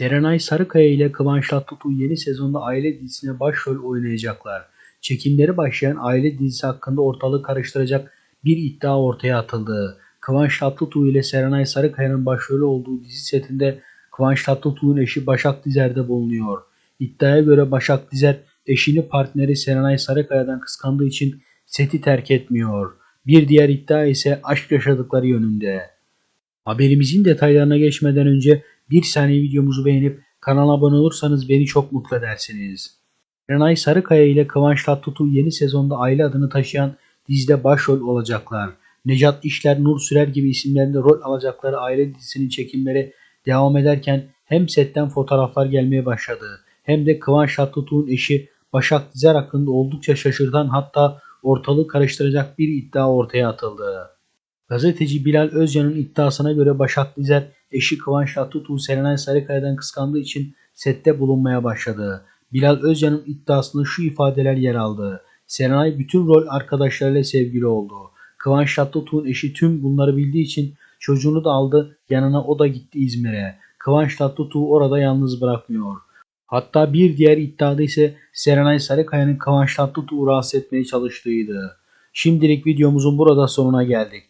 Serenay Sarıkaya ile Kıvanç Tatlıtuğ yeni sezonda Aile dizisine başrol oynayacaklar. Çekimleri başlayan Aile dizisi hakkında ortalığı karıştıracak bir iddia ortaya atıldı. Kıvanç Tatlıtuğ ile Serenay Sarıkaya'nın başrolü olduğu dizi setinde Kıvanç Tatlıtuğ'un eşi Başak Dizer de bulunuyor. İddiaya göre Başak Dizer eşini partneri Serenay Sarıkaya'dan kıskandığı için seti terk etmiyor. Bir diğer iddia ise aşk yaşadıkları yönünde. Haberimizin detaylarına geçmeden önce bir saniye videomuzu beğenip kanala abone olursanız beni çok mutlu edersiniz. Renay Sarıkaya ile Kıvanç Tatlıtuğ yeni sezonda aile adını taşıyan dizide başrol olacaklar. Necat İşler, Nur Sürer gibi isimlerinde rol alacakları aile dizisinin çekimleri devam ederken hem setten fotoğraflar gelmeye başladı hem de Kıvanç Tatlıtuğ'un eşi Başak Dizer hakkında oldukça şaşırtan hatta ortalığı karıştıracak bir iddia ortaya atıldı. Gazeteci Bilal Özcan'ın iddiasına göre Başak Dizer eşi Kıvanç Tatlıtuğ Serenay Sarıkaya'dan kıskandığı için sette bulunmaya başladı. Bilal Özcan'ın iddiasında şu ifadeler yer aldı. Serenay bütün rol arkadaşlarıyla sevgili oldu. Kıvanç Tatlıtuğ'un eşi tüm bunları bildiği için çocuğunu da aldı yanına o da gitti İzmir'e. Kıvanç Tatlıtuğ'u orada yalnız bırakmıyor. Hatta bir diğer iddiada ise Serenay Sarıkaya'nın Kıvanç Tatlıtuğ'u rahatsız etmeye çalıştığıydı. Şimdilik videomuzun burada sonuna geldik.